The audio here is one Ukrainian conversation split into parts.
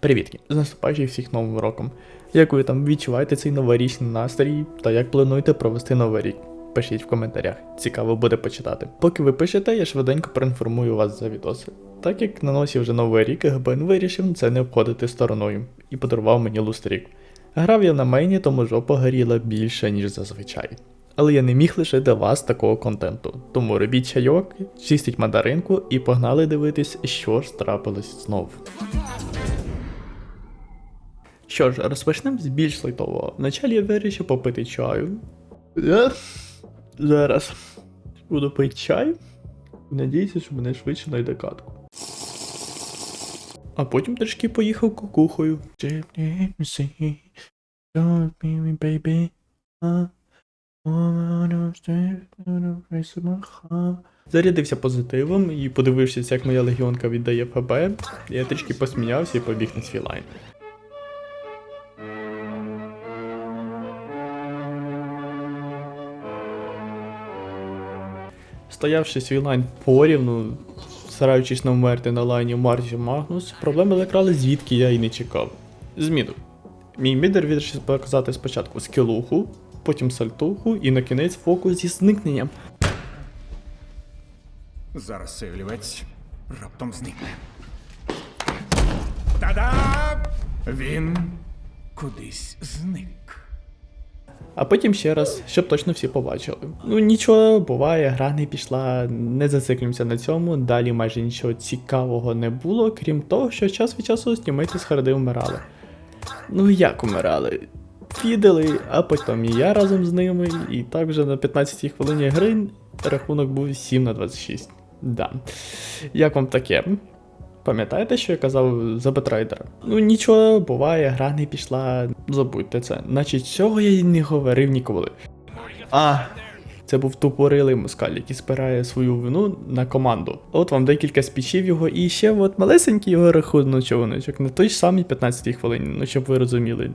Привітки! З наступаючим всіх новим роком. Як ви там відчуваєте цей новорічний настрій та як плануєте провести новий рік? Пишіть в коментарях, цікаво буде почитати. Поки ви пишете, я швиденько проінформую вас за відоси. Так як на носі вже новий рік, ГБН вирішив це не обходити стороною і подарував мені лустрік. Грав я на мейні, тому жопа горіла більше, ніж зазвичай. Але я не міг лише для вас такого контенту. Тому робіть чайок, чистіть мандаринку і погнали дивитись, що ж трапилось знов. Що ж, розпочнемо з більш лайтового. Вначалі я вирішив попити чаю. Я зараз буду пити чай. Надіюся, що мене швидше знайде катку. А потім трішки поїхав кукухою. Зарядився позитивом і подивившись, як моя легіонка віддає ФБ, я трішки посміявся і побіг на свій лайн. Стоявши свій лайн порівну, стараючись не вмерти на лайні Марсі Магнус, проблеми закрали звідки я і не чекав. Зміну. Мій мідер вирішив показати спочатку скілуху, потім сальтуху і на кінець фокус зі зникненням. Зараз цей олівець раптом зникне. Та-дам! Він кудись зник. А потім ще раз, щоб точно всі побачили. Ну нічого, буває, гра не пішла, не зациклюємося на цьому. Далі майже нічого цікавого не було, крім того, що час від часу знімати з харди вмирали. Ну як умирали? Фідали, а потім і я разом з ними, і так вже на 15 хвилині гри рахунок був 7 на 26. Да. Як вам таке? Пам'ятаєте, що я казав за Бетрайдера? Ну нічого, буває, гра не пішла, забудьте це. Значить, цього я й не говорив ніколи. А, це був тупорилий москаль, який спирає свою вину на команду. От вам декілька спічів його, і ще от малесенький його рахуночок на той ж самій 15-й хвилині, ну щоб ви розуміли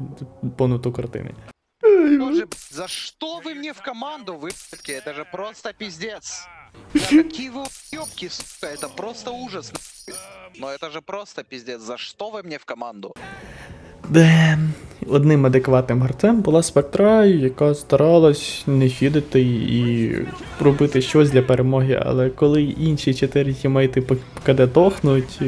повноту картини. Боже, за что вы мне в команду, выпадки? Это же просто пиздец. Да какие вы ёбки, сука, это просто ужас. нахуй. Но это же просто пиздец. За что вы мне в команду? Де одним адекватним гравцем була спектра, яка старалась не фідити і робити щось для перемоги, але коли інші чотири тімейти КД тохнуть,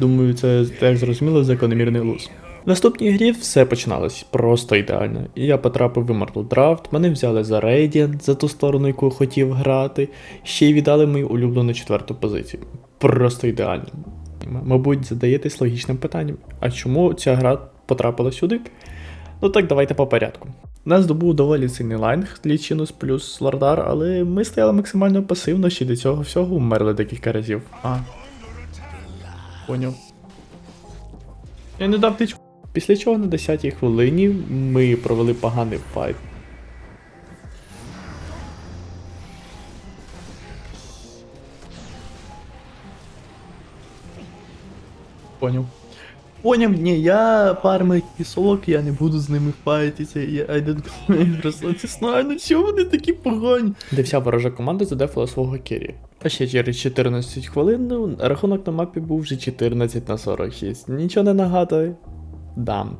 думаю, це як зрозуміло закономірний луз. Наступній грі все починалось просто ідеально. І Я потрапив в Immortal Draft, мене взяли за Radiant, за ту сторону, яку хотів грати, ще й віддали мою улюблену четверту позицію. Просто ідеально. Мабуть, задаєтесь логічним питанням, а чому ця гра потрапила сюди? Ну так, давайте по порядку. Нас здобув доволі сильний лайнг Лічинус плюс Лордар, але ми стояли максимально пасивно, ще до цього всього вмерли декілька разів. А. Поняв. Я не дав тичку. Після чого на 10-й хвилині ми провели поганий файт. Поняв. Поняв, ні, я фармер кісок, я не буду з ними файтитися, я не знаю, ну чого вони такі погані. Де вся ворожа команда задефала свого керрі. А ще через 14 хвилин ну, рахунок на мапі був вже 14 на 46. Нічого не нагадує. Дам.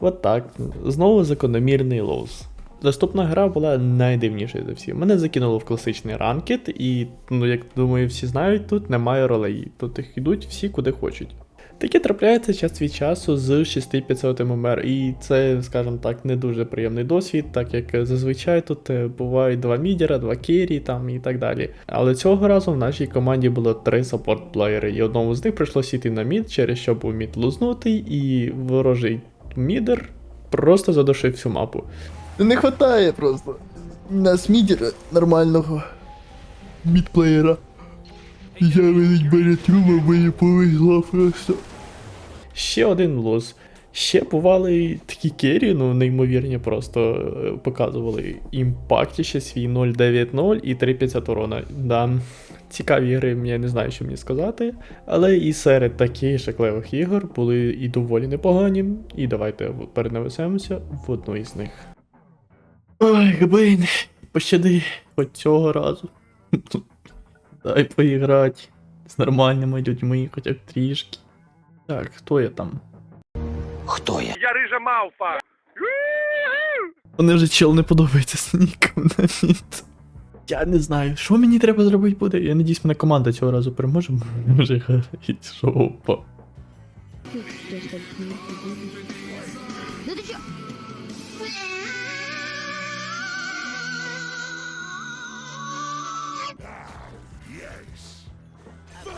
От так. Знову закономірний лоус. Наступна гра була найдивнішою за всі. Мене закинуло в класичний ранкет, і, ну, як думаю, всі знають, тут немає ролей. Тут їх йдуть всі куди хочуть. Таке трапляється час від часу з 6500 ММР, і це, скажімо так, не дуже приємний досвід, так як зазвичай тут е, бувають два мідера, два керрі там і так далі. Але цього разу в нашій команді було три саппорт-плеєри, і одному з них прийшлося йти на мід, через що був мід лузнутий, і ворожий мідер просто задушив всю мапу. Не хватає просто. Нас мідера нормального мідплеєра. Я навіть барятюма мені повезло просто. Ще один лоз. Ще бували такі керрі, ну неймовірні, просто е, показували імпакті ще свій 0.9.0 і 350 урона. Да. Цікаві ігри, я не знаю, що мені сказати. Але і серед таких шаклевих ігор були і доволі непогані. І давайте перенесемося в одну із них. Ой, Габейн, пощади, хоч цього разу. Дай поіграти. з нормальними людьми, хоча б трішки. Так, хто я там? Хто Я Я рижа мавпа. Вони вже чел не подобається з ніком навіть. Я не знаю, що мені треба зробити буде. Я надіюсь, мене команда цього разу переможе, мені вже горить жопа.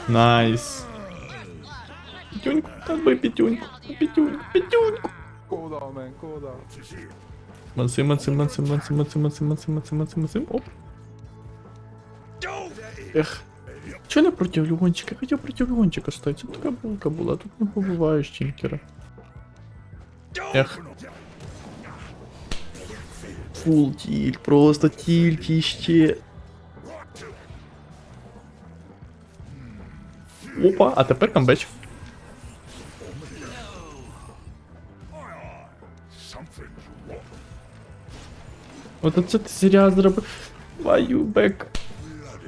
Найс. Петюньку, так би петюньку, петюньку, петюньку. Мацим, мацим, мацим, мацим, мацим, мацим, мацим, мацим, мацим, мацим, оп. Ех. Чо не проти Леончика? Я хотів проти Леончика стати. Це така булка була, тут не побуваєш чінкера. Ех. Фул тіль, просто тільки Опа, а тепер камбеч. От оце ти зря зробив. Why you back?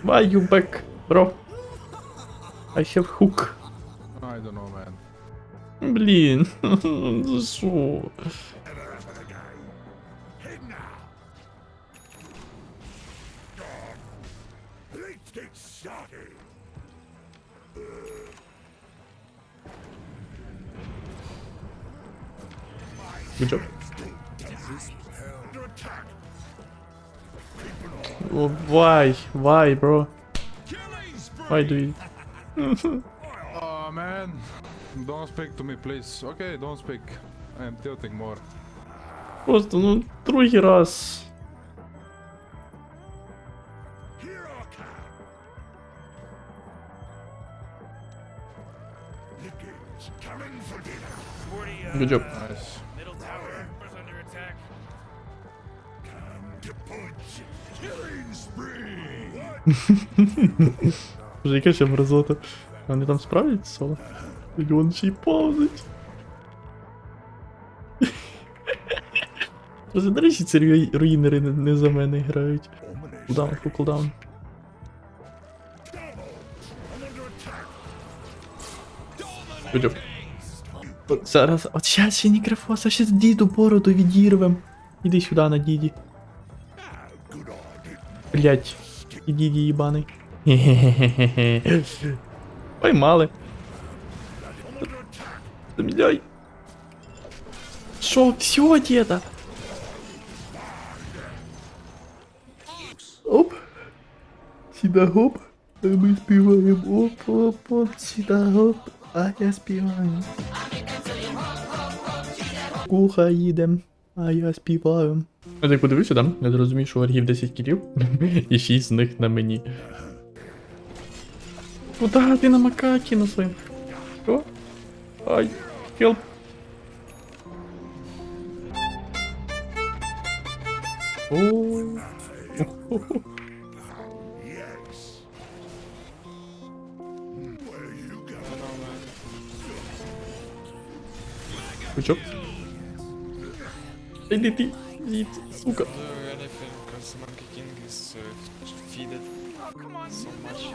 Why you back, bro? I have hook. I don't know, man. Блін, за що? Good job. Oh, why? Why, bro? Why do you? Oh man, don't speak to me, please. Okay, don't speak. I am tilting more. Просто, ну, другий раз. Good job. Nice. Вже яке ще мразота. Вони там справляться соло? І він ще й повзить. Просто, до ці руїнери не, за мене грають. Кулдаун, кулдаун. Good зараз, от щас ще Нікрофоса, щас діду бороду відірвем. Іди сюди на діді. Блять, иди ебаный. Поймали. Замедляй. Шо, все, деда? Оп. Сюда хоп. А мы спиваем. Оп, оп, оп, сюда хоп. А я спеваю. Кухо едем. А я співаю. Я так подивився, да? Я зрозумів, що варгів 10 кілів, і 6 з них на мені. Куда ти на макакі на своєму? Що? Ай, хелп. Кучок. Іди ти, іди, сука. so much.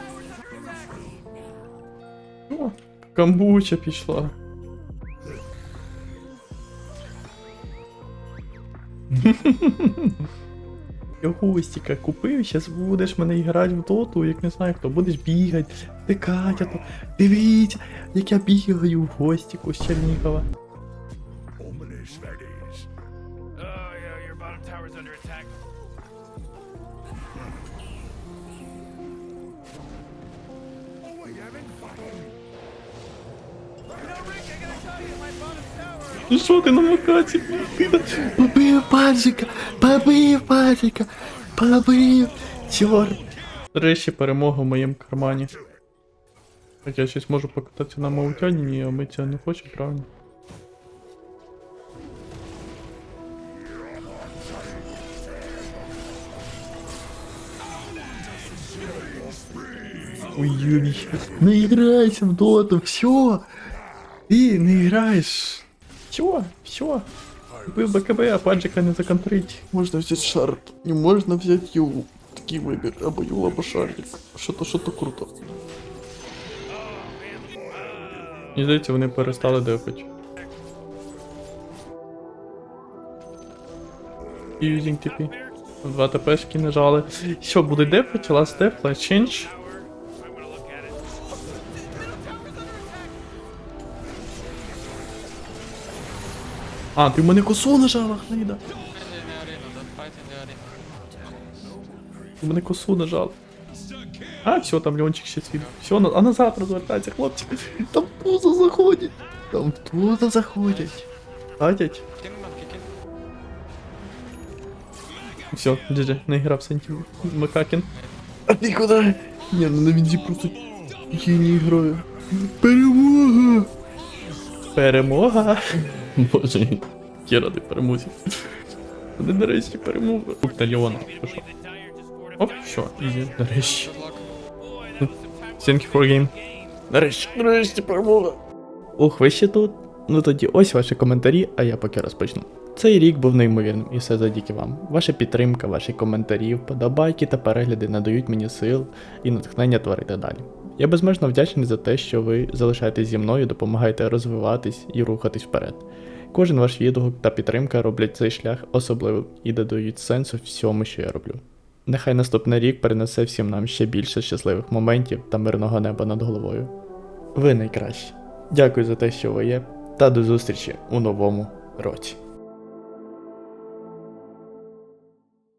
О, камбуча пішла. Я гостіка купив, зараз будеш мене грати в доту, як не знаю хто, будеш бігати, тикати, дивіться, як я бігаю в гостіку з Чернігова. tower's under attack. Oh, wait, I'm fucking. Ну що ти на макаті? Побив пальчика! Побив пальчика! Побив! Чор! Речі, перемога в моєму кармані. Хоча я щось можу покататися на маутяні, а ми цього не хочемо, правильно? уебище. Наиграйся в доту, все. Ты наиграешь. Все, все. Был БКБ, а паджика не законтрить. Можно взять шар, не можно взять юлу. Такие выбер, або юла, або шарик. Что-то, что-то круто. Не здається, вони перестали депать. Using TP. Два ТПшки нажали. Все, буде депать, ласт деф, лайт чендж. А, ти в мене косу нажала, Хліда. Ти мене косу нажала. А, все, там Леончик ще світ. Все, а назад розвертайся, хлопчик. Там пузо заходять. Там пузо заходять. Хатять. Все, GG, наіграв сантів. Макакін. А ти куди? Ні, ну на Вінзі просто геній грає. Перемога! Перемога. Боже, я радий перемозі. Вони нарешті перемога. Ух, та Леона. Оп, все, ізі, нарешті. You for game. Нарешті, нарешті перемога. Ох, ви ще тут? Ну тоді ось ваші коментарі, а я поки розпочну. Цей рік був неймовірним, і все завдяки вам. Ваша підтримка, ваші коментарі, вподобайки та перегляди надають мені сил і натхнення творити далі. Я безмежно вдячний за те, що ви залишаєтесь зі мною, допомагаєте розвиватись і рухатись вперед. Кожен ваш відгук та підтримка роблять цей шлях особливим і додають сенсу всьому, що я роблю. Нехай наступний рік принесе всім нам ще більше щасливих моментів та мирного неба над головою. Ви найкращі. Дякую за те, що ви є, та до зустрічі у новому році.